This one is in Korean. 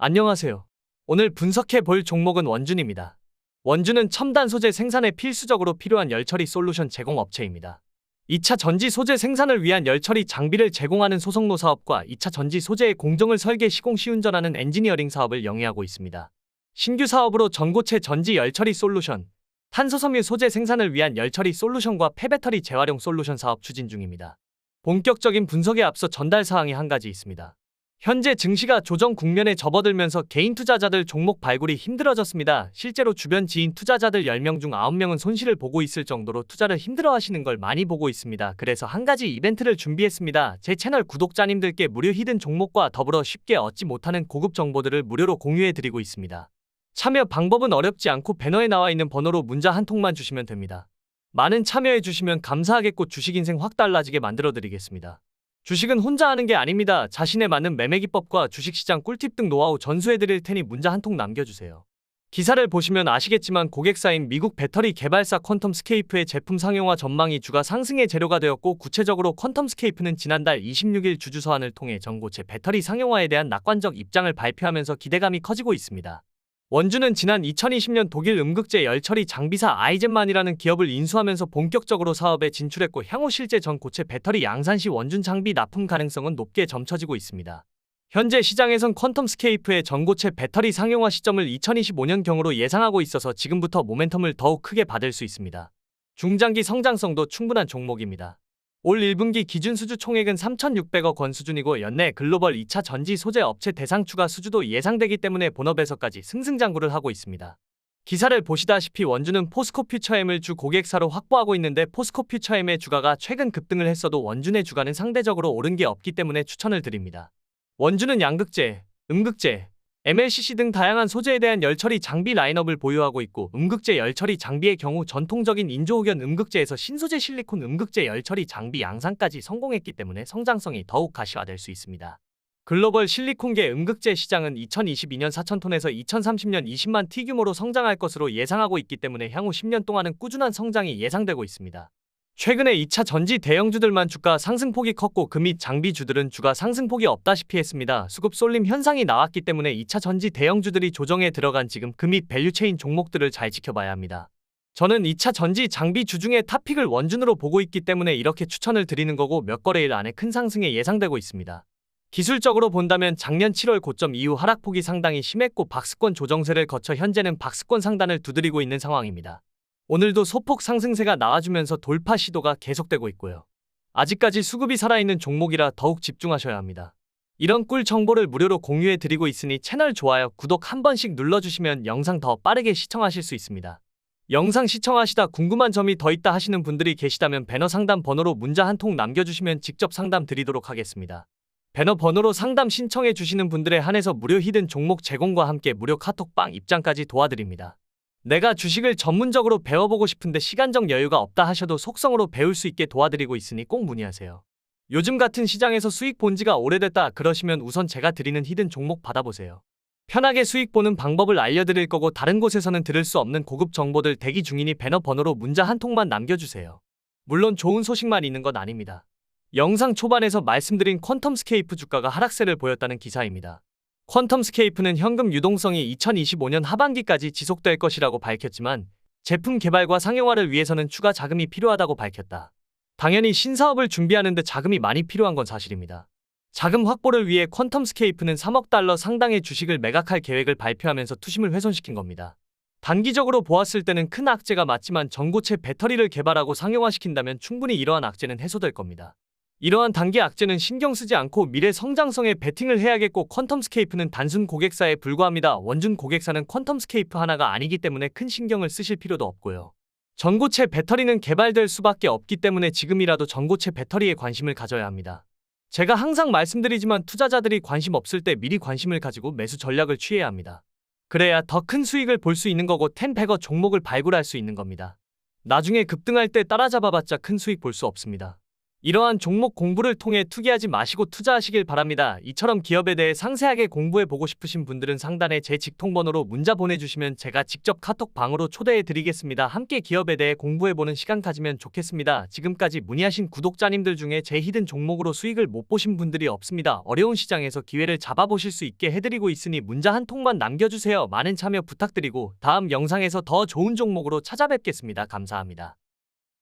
안녕하세요. 오늘 분석해 볼 종목은 원준입니다. 원준은 첨단 소재 생산에 필수적으로 필요한 열처리 솔루션 제공 업체입니다. 2차 전지 소재 생산을 위한 열처리 장비를 제공하는 소속노 사업과 2차 전지 소재의 공정을 설계 시공 시운전하는 엔지니어링 사업을 영위하고 있습니다. 신규 사업으로 전고체 전지 열처리 솔루션, 탄소섬유 소재 생산을 위한 열처리 솔루션과 폐배터리 재활용 솔루션 사업 추진 중입니다. 본격적인 분석에 앞서 전달 사항이 한 가지 있습니다. 현재 증시가 조정 국면에 접어들면서 개인 투자자들 종목 발굴이 힘들어졌습니다. 실제로 주변 지인 투자자들 10명 중 9명은 손실을 보고 있을 정도로 투자를 힘들어 하시는 걸 많이 보고 있습니다. 그래서 한 가지 이벤트를 준비했습니다. 제 채널 구독자님들께 무료 히든 종목과 더불어 쉽게 얻지 못하는 고급 정보들을 무료로 공유해 드리고 있습니다. 참여 방법은 어렵지 않고 배너에 나와 있는 번호로 문자 한 통만 주시면 됩니다. 많은 참여해 주시면 감사하겠고 주식 인생 확 달라지게 만들어 드리겠습니다. 주식은 혼자 하는 게 아닙니다. 자신에 맞는 매매 기법과 주식시장 꿀팁 등 노하우 전수해 드릴 테니 문자 한 통 남겨주세요. 기사를 보시면 아시겠지만 고객사인 미국 배터리 개발사 퀀텀스케이프의 제품 상용화 전망이 주가 상승의 재료가 되었고 구체적으로 퀀텀스케이프는 지난달 26일 주주 서한을 통해 전고체 배터리 상용화에 대한 낙관적 입장을 발표하면서 기대감이 커지고 있습니다. 원주는 지난 2020년 독일 음극재 열처리 장비사 아이젠만이라는 기업을 인수하면서 본격적으로 사업에 진출했고 향후 실제 전 고체 배터리 양산 시 원준 장비 납품 가능성은 높게 점쳐지고 있습니다. 현재 시장에선 퀀텀 스케이프의 전고체 배터리 상용화 시점을 2025년경으로 예상하고 있어서 지금부터 모멘텀을 더욱 크게 받을 수 있습니다. 중장기 성장성도 충분한 종목입니다. 올 1분기 기준 수주 총액은 3,600억 원 수준이고 연내 글로벌 2차 전지 소재 업체 대상 추가 수주도 예상되기 때문에 본업에서까지 승승장구를 하고 있습니다. 기사를 보시다시피 원주는 포스코 퓨처엠을 주 고객사로 확보하고 있는데 포스코 퓨처엠의 주가가 최근 급등을 했어도 원준의 주가는 상대적으로 오른 게 없기 때문에 추천을 드립니다. 원주는 양극재, 음극재, MLCC 등 다양한 소재에 대한 열처리 장비 라인업을 보유하고 있고 음극재 열처리 장비의 경우 전통적인 인조호견 음극재에서 신소재 실리콘 음극재 열처리 장비 양산까지 성공했기 때문에 성장성이 더욱 가시화될 수 있습니다. 글로벌 실리콘계 음극재 시장은 2022년 4천톤에서 2030년 20만 티 규모로 성장할 것으로 예상하고 있기 때문에 향후 10년 동안은 꾸준한 성장이 예상되고 있습니다. 최근에 2차 전지 대형주들만 주가 상승폭이 컸고 금및 장비주들은 주가 상승폭이 없다시피 했습니다. 수급 쏠림 현상이 나왔기 때문에 2차 전지 대형주들이 조정에 들어간 지금 금및 밸류체인 종목들을 잘 지켜봐야 합니다. 저는 2차 전지 장비 주 중에 탑픽을 원준으로 보고 있기 때문에 이렇게 추천을 드리는 거고 몇 거래일 안에 큰 상승에 예상되고 있습니다. 기술적으로 본다면 작년 7월 고점 이후 하락폭이 상당히 심했고 박스권 조정세를 거쳐 현재는 박스권 상단을 두드리고 있는 상황입니다. 오늘도 소폭 상승세가 나와주면서 돌파 시도가 계속되고 있고요. 아직까지 수급이 살아있는 종목이라 더욱 집중하셔야 합니다. 이런 꿀 정보를 무료로 공유해 드리고 있으니 채널 좋아요, 구독 한 번씩 눌러주시면 영상 더 빠르게 시청하실 수 있습니다. 영상 시청하시다 궁금한 점이 더 있다 하시는 분들이 계시다면 배너 상담 번호로 문자 한 통 남겨주시면 직접 상담 드리도록 하겠습니다. 배너 번호로 상담 신청해 주시는 분들에 한해서 무료 히든 종목 제공과 함께 무료 카톡방 입장까지 도와드립니다. 내가 주식을 전문적으로 배워보고 싶은데 시간적 여유가 없다 하셔도 속성으로 배울 수 있게 도와드리고 있으니 꼭 문의하세요. 요즘 같은 시장에서 수익 본 지가 오래됐다 그러시면 우선 제가 드리는 히든 종목 받아보세요. 편하게 수익 보는 방법을 알려드릴 거고 다른 곳에서는 들을 수 없는 고급 정보들 대기 중이니 배너 번호로 문자 한 통만 남겨주세요. 물론 좋은 소식만 있는 건 아닙니다. 영상 초반에서 말씀드린 퀀텀스케이프 주가가 하락세를 보였다는 기사입니다. 퀀텀스케이프는 현금 유동성이 2025년 하반기까지 지속될 것이라고 밝혔지만 제품 개발과 상용화를 위해서는 추가 자금이 필요하다고 밝혔다. 당연히 신사업을 준비하는데 자금이 많이 필요한 건 사실입니다. 자금 확보를 위해 퀀텀스케이프는 3억 달러 상당의 주식을 매각할 계획을 발표하면서 투심을 훼손시킨 겁니다. 단기적으로 보았을 때는 큰 악재가 맞지만 전고체 배터리를 개발하고 상용화시킨다면 충분히 이러한 악재는 해소될 겁니다. 이러한 단기 악재는 신경 쓰지 않고 미래 성장성에 베팅을 해야겠고 퀀텀스케이프는 단순 고객사에 불과합니다. 원준 고객사는 퀀텀스케이프 하나가 아니기 때문에 큰 신경을 쓰실 필요도 없고요. 전고체 배터리는 개발될 수밖에 없기 때문에 지금이라도 전고체 배터리에 관심을 가져야 합니다. 제가 항상 말씀드리지만 투자자들이 관심 없을 때 미리 관심을 가지고 매수 전략을 취해야 합니다. 그래야 더 큰 수익을 볼 수 있는 거고 텐백어 종목을 발굴할 수 있는 겁니다. 나중에 급등할 때 따라잡아봤자 큰 수익 볼 수 없습니다. 이러한 종목 공부를 통해 투기하지 마시고 투자하시길 바랍니다. 이처럼 기업에 대해 상세하게 공부해 보고 싶으신 분들은 상단에 제 직통번호로 문자 보내주시면 제가 직접 카톡 방으로 초대해 드리겠습니다. 함께 기업에 대해 공부해 보는 시간 가지면 좋겠습니다. 지금까지 문의하신 구독자님들 중에 제 히든 종목으로 수익을 못 보신 분들이 없습니다. 어려운 시장에서 기회를 잡아보실 수 있게 해드리고 있으니 문자 한 통만 남겨주세요. 많은 참여 부탁드리고 다음 영상에서 더 좋은 종목으로 찾아뵙겠습니다. 감사합니다.